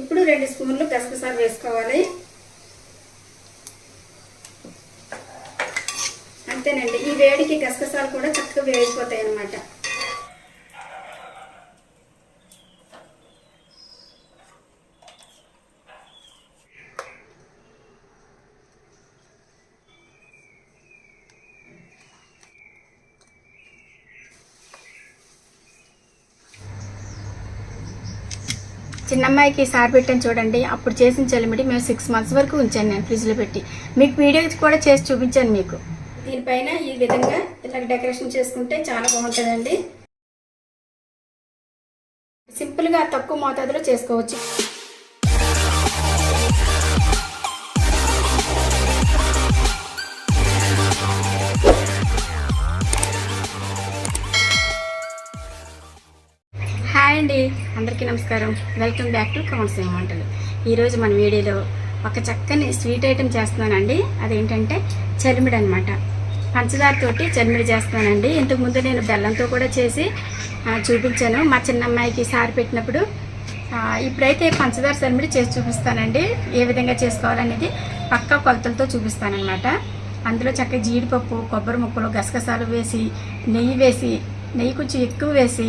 ఇప్పుడు రెండు స్పూన్లు గసగసాలు వేసుకోవాలి. అంతేనండి. ఈ వేడికి గసగసాలు కూడా చక్కగా వేగిపోతాయి అన్నమాట చిన్నమ్మాయికి సార్ పెట్టాను చూడండి. అప్పుడు చేసిన చలిమిడి మేము సిక్స్ మంత్స్ వరకు ఉంచాను నేను ఫ్రిడ్జ్లో పెట్టి. మీకు వీడియో కూడా చేసి చూపించాను మీకు. దీనిపైన ఈ విధంగా ఇలా డెకరేషన్ చేసుకుంటే చాలా బాగుంటుందండి. సింపుల్గా తక్కువ మోతాదులో చేసుకోవచ్చు. అందరికీ నమస్కారం. వెల్కమ్ బ్యాక్ టు కౌన్సిలింగ్ వంటలు. ఈరోజు మన వీడియోలో ఒక చక్కని స్వీట్ ఐటెం చేస్తున్నానండి. అదేంటంటే చలిమిడి అనమాట పంచదారతోటి చలిమిడి చేస్తున్నానండి. ఇంతకుముందు నేను బెల్లంతో కూడా చేసి చూపించాను. మా చిన్నమ్మాయికి సారి పెట్టినప్పుడు ఇప్పుడైతే పంచదార చలిమిడి చేసి చూపిస్తానండి. ఏ విధంగా చేసుకోవాలనేది పక్కా కొలతలతో చూపిస్తానన్నమాట. అందులో చక్కగా జీడిపప్పు కొబ్బరి ముక్కలు గసగసాలు వేసి నెయ్యి వేసి నెయ్యి కొంచెం ఎక్కువ వేసి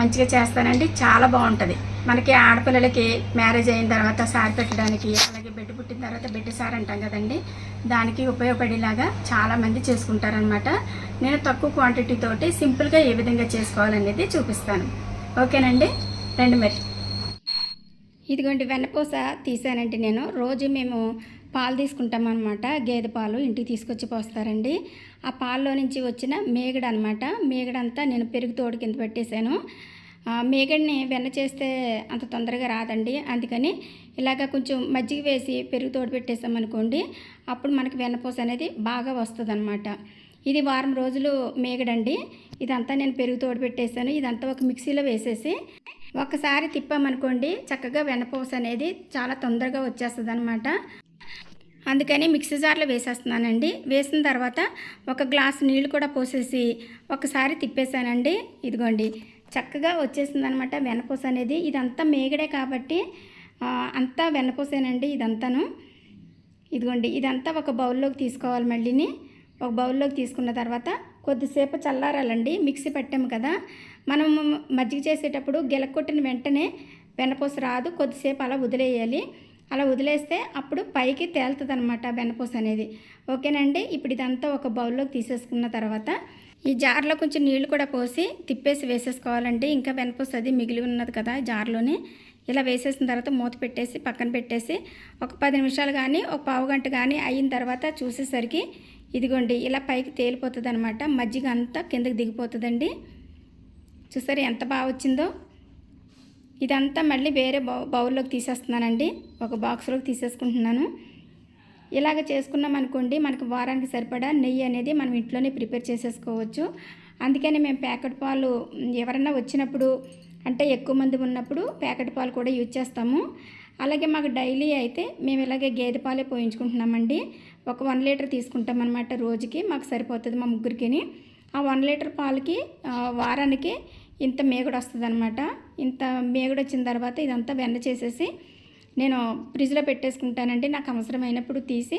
మంచిగా చేస్తానండి. చాలా బాగుంటుంది. మనకి ఆడపిల్లలకి మ్యారేజ్ అయిన తర్వాత సారి పెట్టడానికి అలాగే బిడ్డ పుట్టిన తర్వాత బిడ్డ సార్ అంటాం కదండి. దానికి ఉపయోగపడేలాగా చాలామంది చేసుకుంటారనమాట నేను తక్కువ క్వాంటిటీ తోటి సింపుల్గా ఏ విధంగా చేసుకోవాలనేది చూపిస్తాను. ఓకేనండి? రండి మరి. ఇదిగోండి వెన్నపూస తీసానండి నేను. రోజు మేము పాలు తీసుకుంటాం అనమాట గేదె పాలు ఇంటికి తీసుకొచ్చి పోస్తారండి. ఆ పాల్లో నుంచి వచ్చిన మేగడ అనమాట మేగడంతా నేను పెరుగు తోడు కింద పెట్టేశాను. మేగడిని వెన్న చేస్తే అంత తొందరగా రాదండి. అందుకని ఇలాగ కొంచెం మజ్జిగ వేసి పెరుగు తోడు పెట్టేసామనుకోండి అప్పుడు మనకి వెన్నపూస అనేది బాగా వస్తుంది అనమాట ఇది వారం రోజులు మేగడండి. ఇదంతా నేను పెరుగు తోడు పెట్టేశాను. ఇదంతా ఒక మిక్సీలో వేసేసి ఒకసారి తిప్పామనుకోండి చక్కగా వెన్నపూస అనేది చాలా తొందరగా వచ్చేస్తుంది అనమాట అందుకని మిక్సీ జార్లో వేసేస్తున్నానండి. వేసిన తర్వాత ఒక గ్లాస్ నీళ్ళు కూడా పోసేసి ఒకసారి తిప్పేశానండి. ఇదిగోండి చక్కగా వచ్చేసింది అనమాట వెన్నపూస అనేది. ఇదంతా మేగడే కాబట్టి అంతా వెన్నపూసేనండి ఇదంతాను. ఇదిగోండి ఇదంతా ఒక బౌల్లోకి తీసుకోవాలి మళ్ళీని. ఒక బౌల్లోకి తీసుకున్న తర్వాత కొద్దిసేపు చల్లారాలండి. మిక్సీ పెట్టాము కదా. మనం మజ్జిగ చేసేటప్పుడు గెలకొట్టిన వెంటనే వెన్నపూస రాదు. కొద్దిసేపు అలా వదిలేయాలి. అలా వదిలేస్తే అప్పుడు పైకి తేలుతుంది అనమాట వెన్నపూస అనేది. ఓకేనండి? ఇప్పుడు ఇదంతా ఒక బౌల్లోకి తీసేసుకున్న తర్వాత ఈ జార్లో కొంచెం నీళ్ళు కూడా పోసి తిప్పేసి వేసేసుకోవాలండి. ఇంకా వెనపూస అది మిగిలి ఉన్నది కదా జార్లోనే. ఇలా వేసేసిన తర్వాత మూత పెట్టేసి పక్కన పెట్టేసి ఒక పది నిమిషాలు కానీ ఒక పావు గంట కానీ అయిన తర్వాత చూసేసరికి ఇదిగోండి ఇలా పైకి తేలిపోతుంది అనమాట మజ్జిగ అంతా కిందకి దిగిపోతుందండి. చూసారు ఎంత బాగా వచ్చిందో? ఇదంతా మళ్ళీ వేరే బౌ బౌల్లోకి తీసేస్తున్నానండి. ఒక బాక్స్లోకి తీసేసుకుంటున్నాను. ఇలాగ చేసుకున్నాం అనుకోండి మనకు వారానికి సరిపడా నెయ్యి అనేది మనం ఇంట్లోనే ప్రిపేర్ చేసేసుకోవచ్చు. అందుకని మేము ప్యాకెట్ పాలు ఎవరన్నా వచ్చినప్పుడు అంటే ఎక్కువ మంది ఉన్నప్పుడు ప్యాకెట్ పాలు కూడా యూజ్ చేస్తాము. అలాగే మాకు డైలీ అయితే మేము ఇలాగే గేదె పాలే పోయించుకుంటున్నామండి. ఒక వన్ లీటర్ తీసుకుంటాం అనమాట రోజుకి మాకు సరిపోతుంది మా ముగ్గురికి ఆ వన్ లీటర్ పాలకి వారానికి ఇంత మేగుడు వస్తుంది అనమాట ఇంత మేగుడు వచ్చిన తర్వాత ఇదంతా వెన్న చేసేసి నేను ఫ్రిడ్జ్లో పెట్టేసుకుంటానండి. నాకు అవసరమైనప్పుడు తీసి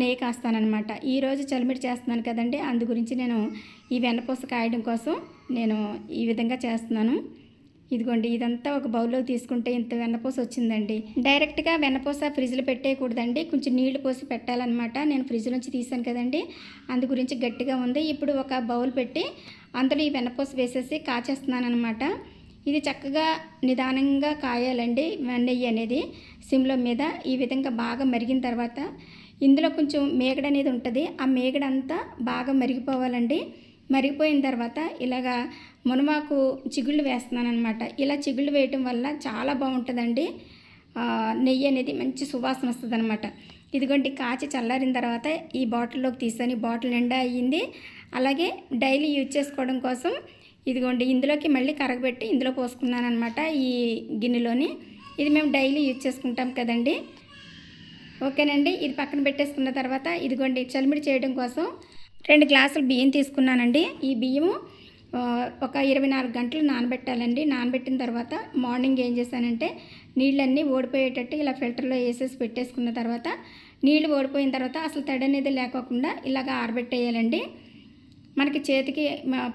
నెయ్యి కాస్తానమాట ఈరోజు చలిమిడి చేస్తున్నాను కదండి అందు గురించి నేను ఈ వెన్నపూస కాయడం కోసం నేను ఈ విధంగా చేస్తున్నాను. ఇదిగోండి ఇదంతా ఒక బౌల్లో తీసుకుంటే ఇంత వెన్నపూస వచ్చిందండి. డైరెక్ట్గా వెన్నపూస ఫ్రిడ్జ్లో పెట్టేయకూడదండి. కొంచెం నీళ్ళు పోసి పెట్టాలన్నమాట. నేను ఫ్రిడ్జ్ నుంచి తీసాను కదండి. అందు గురించి గట్టిగా ఉంది. ఇప్పుడు ఒక బౌల్ పెట్టి అందులో ఈ వెన్నపూస వేసేసి కాచేస్తున్నాను అనమాట ఇది చక్కగా నిదానంగా కాయాలండి నెయ్యి అనేది సిమ్లో మీద. ఈ విధంగా బాగా మరిగిన తర్వాత ఇందులో కొంచెం మేగడ అనేది ఉంటుంది. ఆ మేగడ అంతా బాగా మరిగిపోవాలండి. మరిగిపోయిన తర్వాత ఇలాగా మునమాకు చిగుళ్ళు వేస్తున్నాను అనమాట ఇలా చిగుళ్ళు వేయటం వల్ల చాలా బాగుంటుందండి. నెయ్యి అనేది మంచి సువాసన వస్తుంది అనమాట ఇదిగోండి కాచి చల్లారిన తర్వాత ఈ బాటిల్లోకి తీసాను. బాటిల్ నిండా అయ్యింది. అలాగే డైలీ యూజ్ చేసుకోవడం కోసం ఇదిగోండి ఇందులోకి మళ్ళీ కరగబెట్టి ఇందులో పోసుకున్నాను అనమాట ఈ గిన్నెలోని. ఇది మేము డైలీ యూజ్ చేసుకుంటాం కదండి. ఓకేనండి ఇది పక్కన పెట్టేసుకున్న తర్వాత ఇదిగోండి చలిమిడి చేయడం కోసం రెండు గ్లాసులు బియ్యం తీసుకున్నానండి. ఈ బియ్యము ఒక ఇరవై నాలుగు గంటలు నానబెట్టాలండి. నానబెట్టిన తర్వాత మార్నింగ్ ఏం చేశానంటే నీళ్ళన్నీ ఓడిపోయేటట్టు ఇలా ఫిల్టర్లో వేసేసి పెట్టేసుకున్న తర్వాత నీళ్ళు ఓడిపోయిన తర్వాత అసలు తడి అనేది లేకోకుండా ఇలాగ ఆరబెట్టేయాలండి. మనకి చేతికి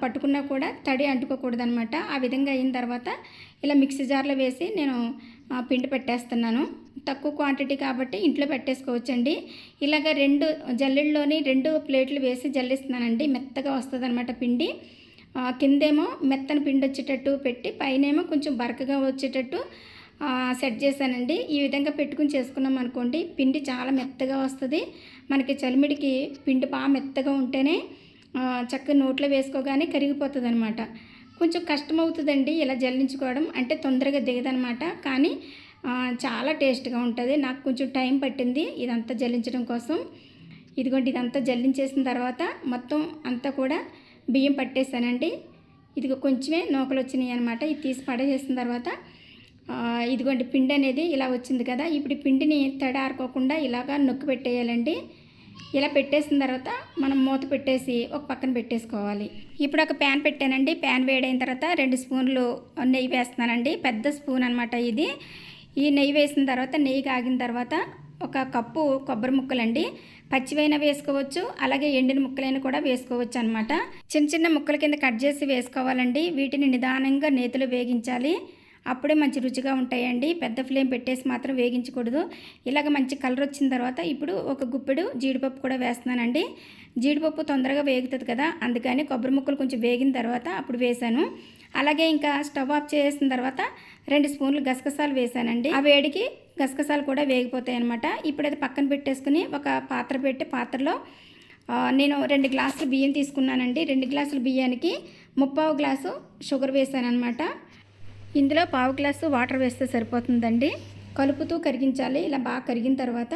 పట్టుకున్నా కూడా తడి అంటుకోకూడదు అనమాట ఆ విధంగా అయిన తర్వాత ఇలా మిక్సీ జార్లో వేసి నేను పిండి పెట్టేస్తున్నాను. తక్కువ క్వాంటిటీ కాబట్టి ఇంట్లో పెట్టేసుకోవచ్చండి. ఇలాగ రెండు జల్లెల్లోని రెండు ప్లేట్లు వేసి జల్లిస్తున్నానండి. మెత్తగా వస్తుంది పిండి. కిందేమో మెత్తని పిండి వచ్చేటట్టు పెట్టి పైనేమో కొంచెం బరకగా వచ్చేటట్టు సెట్ చేశానండి. ఈ విధంగా పెట్టుకుని చేసుకున్నాం అనుకోండి పిండి చాలా మెత్తగా వస్తుంది. మనకి చలిమిడికి పిండి బాగా మెత్తగా ఉంటేనే చక్క నోట్లో వేసుకోగానే కరిగిపోతుంది అనమాట కొంచెం కష్టం అవుతుందండి ఇలా జల్లించుకోవడం అంటే తొందరగా దిగదనమాట. కానీ చాలా టేస్ట్గా ఉంటుంది. నాకు కొంచెం టైం పట్టింది ఇదంతా జల్లించడం కోసం. ఇదిగోండి ఇదంతా జల్లించేసిన తర్వాత మొత్తం అంతా కూడా బియ్యం పట్టేసానండి. ఇదిగో కొంచెమే నూకలు వచ్చినాయి అనమాట ఇది తీసి పడేసిన తర్వాత ఇదిగోండి పిండి అనేది ఇలా వచ్చింది కదా. ఇప్పుడు పిండిని పిండిని తడారుకోకుండా ఇలాగా నొక్కి పెట్టేయాలండి. ఇలా పెట్టేసిన తర్వాత మనం మూత పెట్టేసి ఒక పక్కన పెట్టేసుకోవాలి. ఇప్పుడు ఒక ప్యాన్ పెట్టానండి. ప్యాన్ వేడైన తర్వాత రెండు స్పూన్లు నెయ్యి వేస్తున్నానండి. పెద్ద స్పూన్ అనమాట ఇది. ఈ నెయ్యి వేసిన తర్వాత నెయ్యి కాగిన తర్వాత ఒక కప్పు కొబ్బరి ముక్కలండి. పచ్చివైనా వేసుకోవచ్చు అలాగే ఎండిన ముక్కలైనా కూడా వేసుకోవచ్చు అనమాట చిన్న చిన్న ముక్కల కింద కట్ చేసి వేసుకోవాలండి. వీటిని నిదానంగా నేతిలో వేగించాలి. అప్పుడే మంచి రుచిగా ఉంటాయండి. పెద్ద ఫ్లేమ్ పెట్టేసి మాత్రం వేగించకూడదు. ఇలాగ మంచి కలర్ వచ్చిన తర్వాత ఇప్పుడు ఒక గుప్పెడు జీడిపప్పు కూడా వేస్తున్నానండి. జీడిపప్పు తొందరగా వేగుతుంది కదా అందుకని కొబ్బరి ముక్కలు కొంచెం వేగిన తర్వాత అప్పుడు వేశాను. అలాగే ఇంకా స్టవ్ ఆఫ్ చేసిన తర్వాత రెండు స్పూన్లు గసగసాలు వేసానండి. ఆ వేడికి గసగసాలు కూడా వేగిపోతాయి అనమాట ఇప్పుడు అది పక్కన పెట్టేసుకుని ఒక పాత్ర పెట్టి పాత్రలో నేను రెండు గ్లాసులు బియ్యం తీసుకున్నానండి. రెండు గ్లాసుల బియ్యానికి ముప్పావు గ్లాసు షుగర్ వేసాను అనమాట ఇందులో పావు గ్లాసు వాటర్ వేస్తే సరిపోతుందండి. కలుపుతూ కరిగించాలి. ఇలా బాగా కరిగిన తర్వాత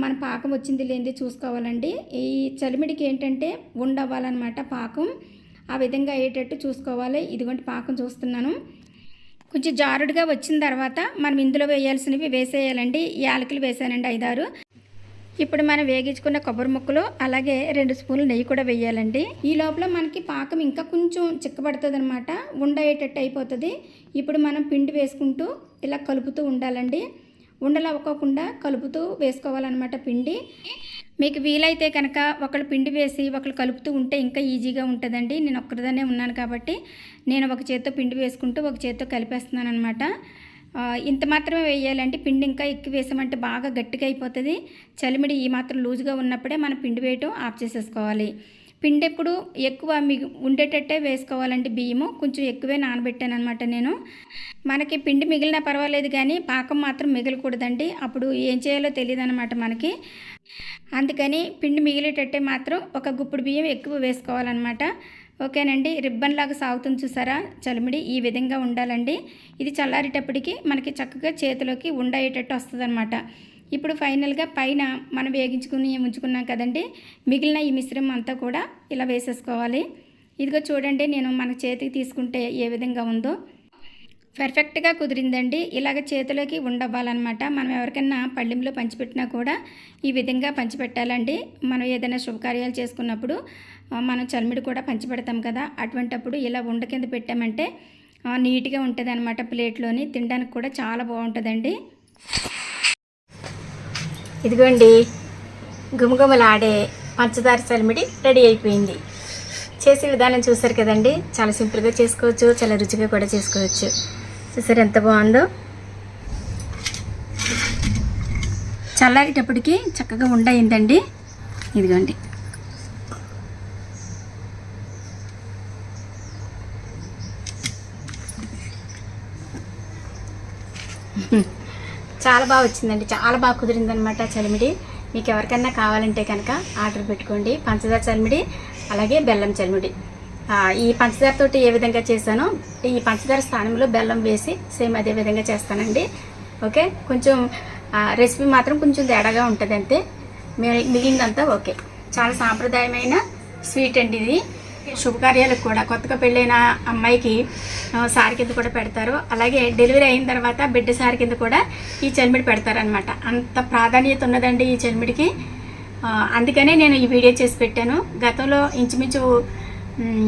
మన పాకం వచ్చింది లేనిది చూసుకోవాలండి. ఈ చలిమిడికి ఏంటంటే ఉండవ్వాలన్నమాట పాకం. ఆ విధంగా అయ్యేటట్టు చూసుకోవాలి. ఇదిగోండి పాకం చూస్తున్నాను. కొంచెం జారుడుగా వచ్చిన తర్వాత మనం ఇందులో వేయాల్సినవి వేసేయాలండి. యాలకులు వేసానండి ఐదారు. ఇప్పుడు మనం వేగించుకున్న కొబ్బరి ముక్కలు అలాగే రెండు స్పూన్లు నెయ్యి కూడా వేయాలండి. ఈ లోపల మనకి పాకం ఇంకా కొంచెం చిక్కబడుతుంది అనమాట ఉండయ్యేటట్టు అయిపోతుంది. ఇప్పుడు మనం పిండి వేసుకుంటూ ఇలా కలుపుతూ ఉండాలండి. ఉండలు కలుపుతూ వేసుకోవాలన్నమాట పిండి. మీకు వీలైతే కనుక ఒకళ్ళు పిండి వేసి ఒకళ్ళు కలుపుతూ ఉంటే ఇంకా ఈజీగా ఉంటుందండి. నేను ఒక్కరిదానే ఉన్నాను కాబట్టి నేను ఒక చేత్తో పిండి వేసుకుంటూ ఒక చేత్తో కలిపేస్తున్నాను అనమాట ఇంత మాత్రమే వేయాలంటే పిండి ఇంకా ఎక్కువ వేసామంటే బాగా గట్టిగా అయిపోతుంది. చలిమిడి ఈ మాత్రం లూజుగా ఉన్నప్పుడే మనం పిండి వేయటం ఆఫ్ చేసేసుకోవాలి. పిండి ఎప్పుడు ఎక్కువ మిగి ఉండేటట్టే వేసుకోవాలండి బియ్యము. కొంచెం ఎక్కువే నానబెట్టాను అనమాట నేను. మనకి పిండి మిగిలినా పర్వాలేదు కానీ పాకం మాత్రం మిగలకూడదండి. అప్పుడు ఏం చేయాలో తెలియదు అనమాట మనకి. అందుకని పిండి మిగిలేటట్టే మాత్రం ఒక గుప్పుడు బియ్యం ఎక్కువ వేసుకోవాలన్నమాట. ఓకేనండి? రిబ్బన్ లాగా సాగుతుంది చూసారా? చలిమిడి ఈ విధంగా ఉండాలండి. ఇది చల్లారేటప్పటికి మనకి చక్కగా చేతిలోకి ఉండయ్యేటట్టు వస్తుంది ఇప్పుడు ఫైనల్గా పైన మనం వేగించుకుని ఉంచుకున్నాం కదండి? మిగిలిన ఈ మిశ్రమం అంతా కూడా ఇలా వేసేసుకోవాలి. ఇదిగో చూడండి నేను మన చేతికి తీసుకుంటే ఏ విధంగా ఉందో. పర్ఫెక్ట్గా కుదిరిందండి. ఇలాగ చేతిలోకి ఉండవ్వాలన్నమాట. మనం ఎవరికైనా పళ్ళెంలో పంచిపెట్టినా కూడా ఈ విధంగా పంచిపెట్టాలండి. మనం ఏదైనా శుభకార్యాలు చేసుకున్నప్పుడు మనం చల్మిడి కూడా పంచిపెడతాం కదా. అటువంటప్పుడు ఇలా ఉండ కింద పెట్టామంటే నీట్గా ఉంటుంది అనమాట ప్లేట్లోని. తినడానికి కూడా చాలా బాగుంటుందండి. ఇదిగోండి. గుమగుమలాడే పంచదార చలిమిడి రెడీ అయిపోయింది. చేసే విధానం చూసారు కదండి. చాలా సింపుల్గా చేసుకోవచ్చు. చాలా రుచిగా కూడా చేసుకోవచ్చు. చూసారు ఎంత బాగుందో. చల్లారేటప్పటికి చక్కగా ఉండయిందండి ఇదిగోండి. చాలా బాగా వచ్చిందండి. చాలా బాగా కుదిరిందనమాట చలిమిడి. మీకు ఎవరికైనా కావాలంటే కనుక ఆర్డర్ పెట్టుకోండి. పంచదార చలిమిడి అలాగే బెల్లం చలిమిడి. ఈ పంచదార తోటి ఏ విధంగా చేశానో ఈ పంచదార స్థానంలో బెల్లం వేసి సేమ్ అదే విధంగా చేస్తానండి. ఓకే? కొంచెం రెసిపీ మాత్రం కొంచెం తేడాగా ఉంటుంది అంతే మిగిలిందంతా ఓకే. చాలా సాంప్రదాయమైన స్వీట్ అండి ఇది. శుభకార్యాలకు కూడా. కొత్తగా పెళ్ళైన అమ్మాయికి సారి కింద కూడా పెడతారు. అలాగే డెలివరీ అయిన తర్వాత బిడ్డ సారి కింద కూడా ఈ చెల్మిడి పెడతారనమాట అంత ప్రాధాన్యత ఉన్నదండి ఈ చెల్మిడికి. అందుకనే నేను ఈ వీడియో చేసి పెట్టాను. గతంలో ఇంచుమించు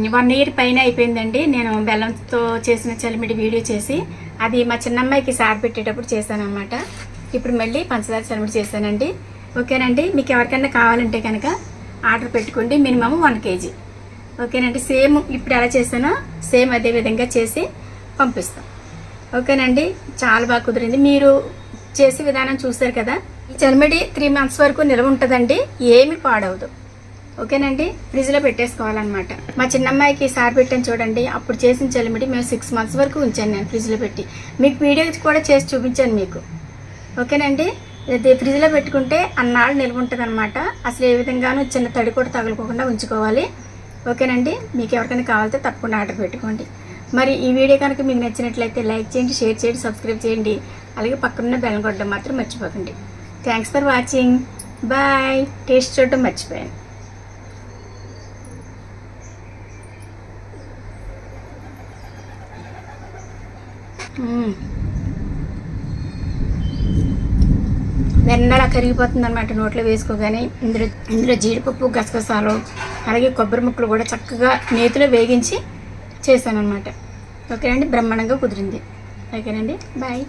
వన్ ఇయర్ పైన అయిపోయిందండి. నేను బెల్లంతో చేసిన చలిమిడి వీడియో చేసి అది మా చిన్నమ్మాయికి సార్ పెట్టేటప్పుడు చేశానమాట ఇప్పుడు మళ్ళీ పంచదార చలిమిడి చేశానండి. ఓకేనండి? మీకు ఎవరికైనా కావాలంటే కనుక ఆర్డర్ పెట్టుకోండి. Minimum one KG. ఓకేనండి? సేమ్ ఇప్పుడు ఎలా చేశానో సేమ్ అదే విధంగా చేసి పంపిస్తాం. ఓకేనండి? చాలా బాగా కుదిరింది. మీరు చేసే విధానం చూశారు కదా? ఈ చలిమిడి త్రీ మంత్స్ వరకు నిల్వ ఉంటుందండి. ఏమి పాడవదు. ఓకేనండి? ఫ్రిడ్జ్లో పెట్టేసుకోవాలన్నమాట. మా చిన్నమ్మాయికి సార్ పెట్టాను చూడండి. అప్పుడు చేసిన చలిమిడి మేము సిక్స్ మంత్స్ వరకు ఉంచాను నేను ఫ్రిడ్జ్లో పెట్టి. మీకు వీడియో కూడా చేసి చూపించాను మీకు. ఓకేనండి? ఇది ఫ్రిడ్జ్లో పెట్టుకుంటే అన్నాళ్ళు నిల్వ ఉంటుంది అనమాట అసలు ఏ విధంగానూ చిన్న తడి కూడా తగలకోకుండా ఉంచుకోవాలి. ఓకేనండి? మీకు ఎవరికైనా కావాలితే తప్పకుండా ఆర్డర్ పెట్టుకోండి. మరి ఈ వీడియో కనుక మీకు నచ్చినట్లయితే లైక్ చేయండి షేర్ చేయండి సబ్స్క్రైబ్ చేయండి. అలాగే పక్కనున్న బెల్ కొట్టడం మాత్రం మర్చిపోకండి. Thanks for watching bye taste చూడటం మర్చిపోయాను. వెన్నలా కరిగిపోతుంది అనమాట నోట్లో వేసుకోగానే. ఇందులో ఇందులో జీడిపప్పు గసగసాలు అలాగే కొబ్బరి ముక్కలు కూడా చక్కగా నేతిలో వేగించి చేశాను అనమాట ఓకేనండి? బ్రహ్మాండంగా కుదిరింది. ఓకేనండి? బాయ్.